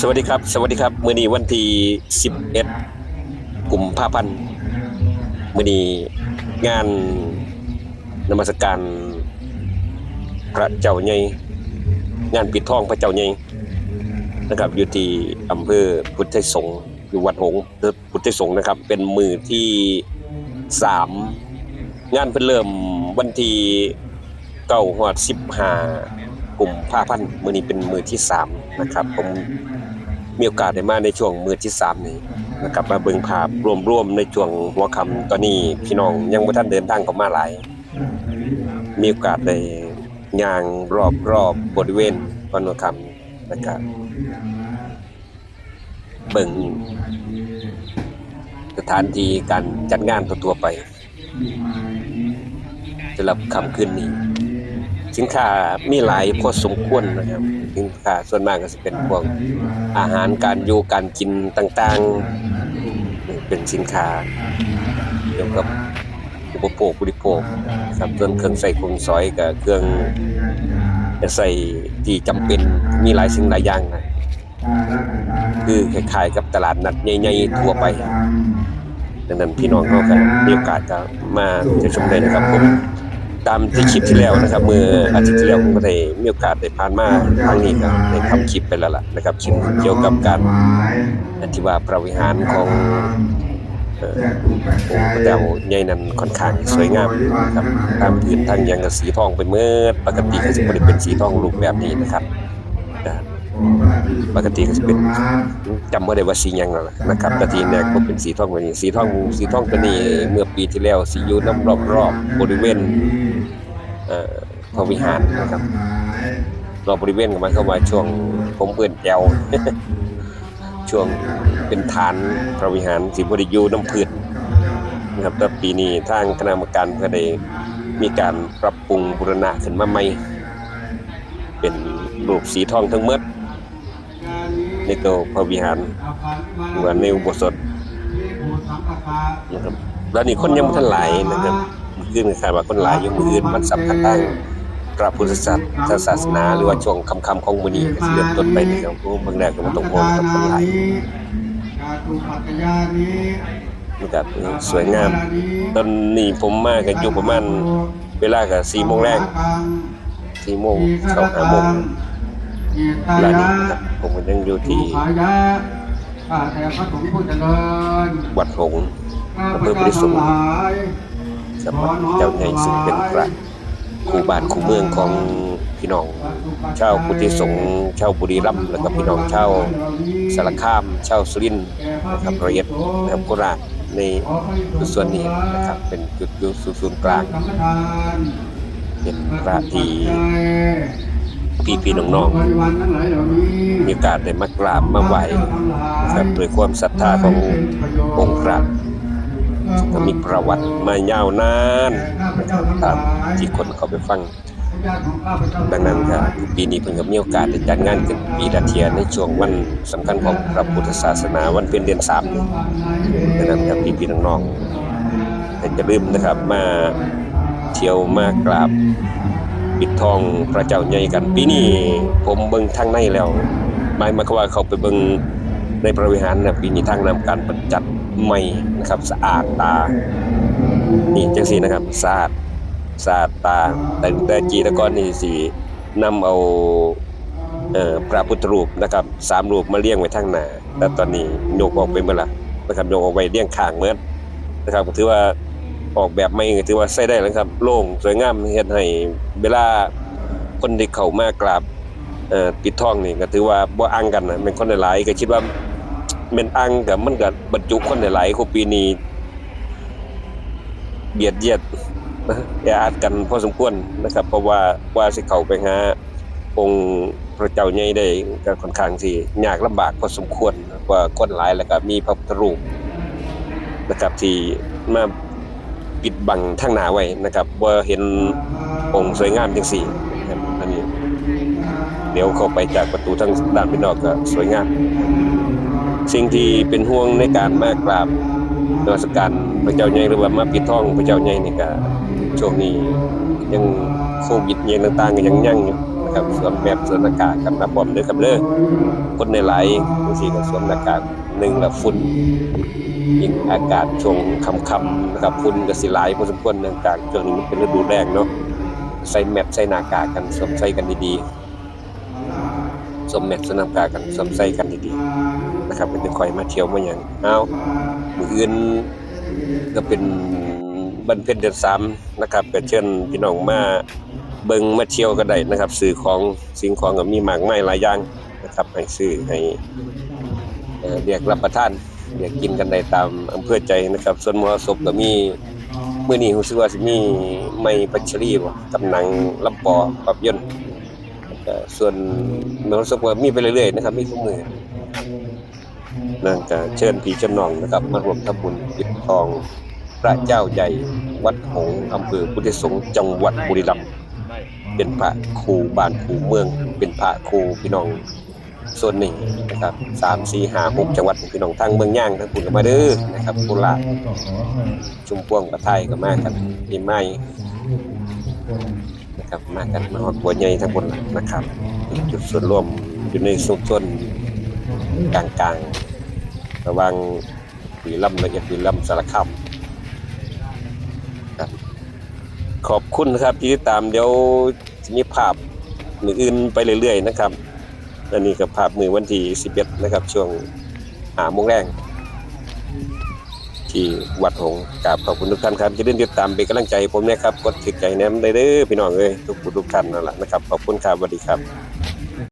สวัสดีครับ สวัสดีครับ มื้อนี้วันที่11กุมภาพันธ์มื้อนี้งานนมัสการพระเจ้าใหญ่งานปิดทองพระเจ้าใหญ่นะครับ อยู่ที่อำเภอพุทธสงฆ์อยู่วัดหงส์พุทธสงฆ์นะครับ เป็นมือที่สามงานเพิ่นเริ่มวันที่เก้าฮอด15 กุมภาพันธ์มือนี้เป็นมือที่สามนะครับ ผมมีโอกาสได้มาในช่วงมือที่สามนี้นะครับมาเบิ่งภาพรวมๆในช่วงหัวค่ำตอนนี้พี่น้องยังบ่ทันเดินทางเข้ามาหลาย มีโอกาสได้ย่างรอบรอบบริเวณวันหัวค่ำนะครับเบิ่งสถานที่การจัดงานทั่วๆไปสำหรับค่ำคืนนี้ สินค้ามีหลายพอสมควรนะครับสินค้าส่วนมากก็จะเป็นพวกอาหารการอยู่การกินต่างๆ เป็นสินค้าเกี่ยวกับอุปโภคบริโภคครับส่วนเครื่องใส่เครื่องซอยกับเครื่องใส่ที่จำเป็นมีหลายสิ่งหลายอย่างนะคือคล้ายๆกับตลาดนัดใหญ่ๆทั่วไป ดังนั้นพี่น้องเขาก็มีโอกาสก็มาจะชมได้นะครับผม ตามที่คลิปที่แล้วนะครับเมื่ออาทิตย์ที่แล้วผมก็ได้มีโอกาสได้ผ่านมาทางนี้ก็ได้ทำคลิปไปแล้วล่ะนะครับคลิปเกี่ยวกับการที่ว่าพระวิหารของเอ่อองค์พระเจ้าใหญ่นั้นค่อนข้างสวยงามนะครับตามพื้นทางหยังก็สีทองไปเมื่อปกติก็จะบ่ได้เป็นสีทองรูปแบบนี้นะครับอ่าปกติก็จะเป็นจำบ่ได้ว่าสีหยังแล้วล่ะนะครับกะทีเนี่ยก็เป็นสีทองแบบนี้สีทองสีทองตัวนี้เมื่อปีที่แล้วสิอยู่นำรอบๆบริเวณเอ่อ พระวิหารนะครับรอบบริเวณกันมาเข้ามาช่วงผมเปื้อนแจวช่วงเป็นฐานพระวิหารสิบริยูน้ำพืชนะครับแต่ปีนี้ทางคณะกรรมการก็ได้มีการปรับปรุงบูรณะขึ้นมาใหม่ เป็นรูปสีทองทั้งหมดในตัวพระวิหารเหมือนในอุโบสถนะครับแล้วนี่คนยังไม่ทันหลายนะครับ ขึ้นคาดว่าคนหลายยู่มืออื่นมันสำคัญทางพระพุทธศาสนาศนาหรือว่าช่วงคำคำของมือนี้ก็สิเริ่มต้นไปในะครับผู้เบิ่งแรกก็บ่ต้องห่วงกับคนหลายนี่ก็สวยงาม ตอนนี้ผมมาก็อยู่ประมาณเวลาก็4โมงแรก4โมงเข้า5โมงเวลานี้ครับผมก็ยังอยู่ที่วัดหงส์อำเภอพุทธสงฆ์ สำหรับเจ้าใหญ่ซึ่งเป็นพระคู่บ้านคู่เมืองของพี่น้องชาวพุทธิสงฆ์ชาวบุรีรัมย์แล้วก็พี่น้องชาวสารคามชาวสุรินทร์นะครับร้อยเอ็ดนะครับโคราชในส่วนนี้นะครับเป็นจุดยู่ศูนย์กลาง เป็นพระที่พี่พี่น้องบริวารทั้งหลายเหล่านี้ๆมีโอกาสได้มากราบมาไหว้นะครับด้วยความศรัทธาขององค์พระ ก็มีประวัติมายาวนานนะครับตามที่คนเขาไปฟังดังนั้นครับปีนี้เพิ่นก็มีโอกาสได้จัดงานกันปีละเทียในช่วงวันสำคัญของพระพุทธศาสนาวันเพ็ญเดือน3นี่ดังนั้นครับพี่ๆน้องๆแต่จะลืมนะครับมาเที่ยวมากราบปิดทองพระเจ้าใหญ่กันปีนี้ผมเบิ่งทางในแล้วหมายมาความว่าเขาไปเบิ่ง ในพระวิหารนะปีนี้ทางนำการประจัดใหม่นะครับ สะอาดตา นี่จังซี่นะครับสะอาดสะอาดตา แต่แต่จีตะกอนนี่สินำเอาเอ่อพระพุทธรูปนะครับสามรูปมาเรียงไว้ทางหน้าแต่ตอนนี้ยกออกไปหมดละนะครับยกออกไว้เรียงข้างเหมือนนะครับถือว่าออกแบบใหม่ถือว่าใช้ได้แล้วครับ โล่งสวยงามเฮ็ดให้เวลาคนที่เข้ามากราบปิดทองนี่ก็ถือว่าบ่อังกันนะเป็นคนหลายๆก็คิดว่า แม่นอังก็มันก็บรรจุคนหลายๆคือปีนี้เบียดเยียดนะแออัดกันพอสมควรนะครับ เพราะว่าว่าสิเขาไปหาองค์พระเจ้าใหญ่ได้ก็ค่อนข้างสิยากลำบากพอสมควรว่าคนหลายแล้วก็มีพระพุทธรูปนะครับที่มาปิดบังทางหน้าไว้นะครับบ่เห็นองค์สวยงามจังซี่นะครับอันนี้ เดี๋ยวเข้าไปจากประตูทางด้านภายนอกก็สวยงาม สิ่งที่เป็นห่วงในการมากราบนมัสการพระเจ้าใหญ่หรือว่ามาปิดทองพระเจ้าใหญ่นี่ก็ช่วงนี้ยังโควิดยังต่างๆก็ยังยั่งอยู่นะครับสวมแบบสวมหน้ากากกันมาพร้อมด้อครับเด้อคนในหลายบางทีก็สวมหน้ากากหนึ่งละฝุ่นยิ่งอากาศช่วงค่ำๆนะครับฝุ่นก็สิหลายพอสมควรเนื่องจากช่วงนี้มันเป็นฤดูแล้งเนาะใส่แมสใส่หน้ากากกันสวมใส่กันดีๆ สมแมสใส่หน้ากากันสมใส่กันดีๆนะครับเป็นจะคอยมาเที่ยวมาหยังเอามืออื่นก็เป็นบันเพ็ญเดือนสามนะครับก็เชิญพี่น้องมาเบิงมาเที่ยวก็ได้นะครับซื้อของสิ่งของก็มีมากมายหลายอย่างนะครับให้ซื้อให้เอ่อเรียกรับประทานเรียกกินกันได้ตามอำเภอใจนะครับ ส่วนมหรสพก็มีเมื้อนี้รู้สึกว่าสิมีไม่พัชรีบ่กับหนังลำปอภาพยนต์ ส่วนมหรสพก็มีไปเรื่อยๆนะครับมีทุกมือนั่นก็เชิญพี่เชิญน้องนะครับ มารวมทำบุญปิดทองพระเจ้าใหญ่วัดหงอำเภอพุทธสงฆ์จังหวัดบุรีรัมย์เป็นพระครูบ้านครูเมือง เป็นพระครูพี่น้องส่วนหนึ่งนะครับสามสี่ห้าหกจังหวัดพี่น้องทางเมืองย่างทั้งปุ่นก็มาเด้อนะครับโคราชชุมพวงประไทยก็มากันมีไม้ นะครับมากันมาฮอดบัวใหญ่ทั้งหมดนะครับ จุดส่วนร่วมอยู่ในสุส่วนกลางๆ ระว่างปีลำละเอียดปีลำสารคามครับ ขอบคุณนะครับที่ติดตามเดี๋ยวมีภาพมืออื่นไปเรื่อยๆนะครับอันนี้กับภาพมือวันที่11นะครับ ช่วงหาโมงแรง ที่วัดหงกราบขอบคุณทุกท่านครับจะเล่นติดตามเป็นกำลังใจผมนะครับกดติดใจแนมได้เด้อพี่น้องเอ้ยทุกผู้ทุกท่านนั่นแหละนะครับขอบคุณครับสวัสดีครับ